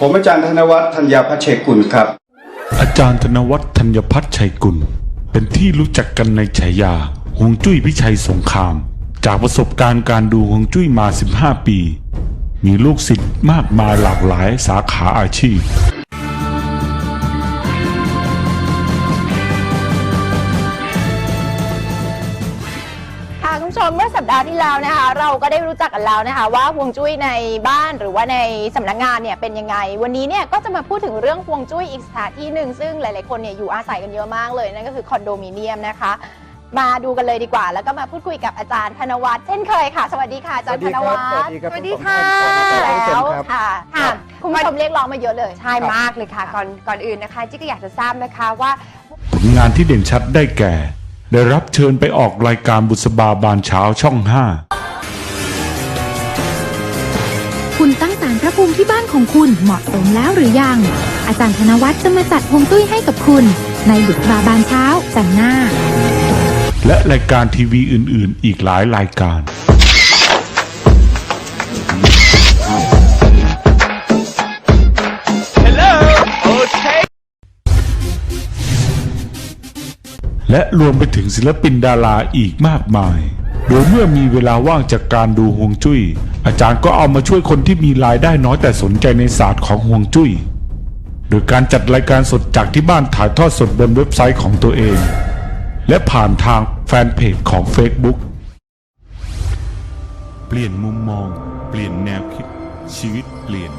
ผมอาจารย์ธนวัฒน์ธัญญาพัชเชกุลครับ อาจารย์ธนวัฒน์ธัญพัฒน์ชัยกุล เป็นที่รู้จักกันในฉายาฮวงจุ้ยพิชัยสงคราม จากประสบการณ์การดูฮวงจุ้ยมา 15 ปี มีลูกศิษย์มากมายหลากหลายสาขาอาชีพ ค่ะคุณผู้ชมเมื่อสัปดาห์ที่แล้วนะคะ เราก็ได้รู้จักกันแล้วนะคะ ว่าฮวงจุ้ยในบ้านหรือว่าในสำนักงานเนี่ยเป็นยังไง วันนี้เนี่ยก็จะมาพูดถึงเรื่องฮวงจุ้ยอีกสถานที่หนึ่งซึ่งหลายๆคนเนี่ยอยู่อาศัยกันเยอะมากเลยนั่นก็คือคอนโดมิเนียมนะคะ มาดูกันเลยดีกว่า แล้วก็มาพูดคุยกับอาจารย์ธนวัฒน์เช่นเคยค่ะ สวัสดีค่ะอาจารย์ธนวัฒน์สวัสดีครับสวัสดีผมค่ะสวัสดีครับแล้วค่ะค่ะคุณผู้ชมเรียกร้องมาเยอะเลยใช่มากเลยค่ะก่อนก่อนอื่นนะคะจิ๊กก็อยากจะทราบนะคะว่าผลงานที่เด่นชัดได้แก่ ได้รับเชิญไปออกรายการบุษบาบานเช้าช่องห้า คุณตั้งศาลพระภูมิที่บ้านของคุณเหมาะสมแล้วหรือยัง อาจารย์ธนวัฒน์จะมาจัดฮวงจุ้ยให้กับคุณ ในบุษบาบานเช้าแต่งหน้า และรายการทีวีอื่น ๆ อีกหลายรายการ และรวมไปถึงศิลปินดาราอีกมากมาย โดยเมื่อมีเวลาว่างจากการดูฮวงจุ้ย อาจารย์ก็เอามาช่วยคนที่มีรายได้น้อยแต่สนใจในศาสตร์ของฮวงจุ้ย โดยการจัดรายการสดจากที่บ้านถ่ายทอดสดบนเว็บไซต์ของตัวเอง และผ่านทางแฟนเพจของ Facebook เปลี่ยนมุมมอง เปลี่ยนแนวคิด ชีวิตเปลี่ยน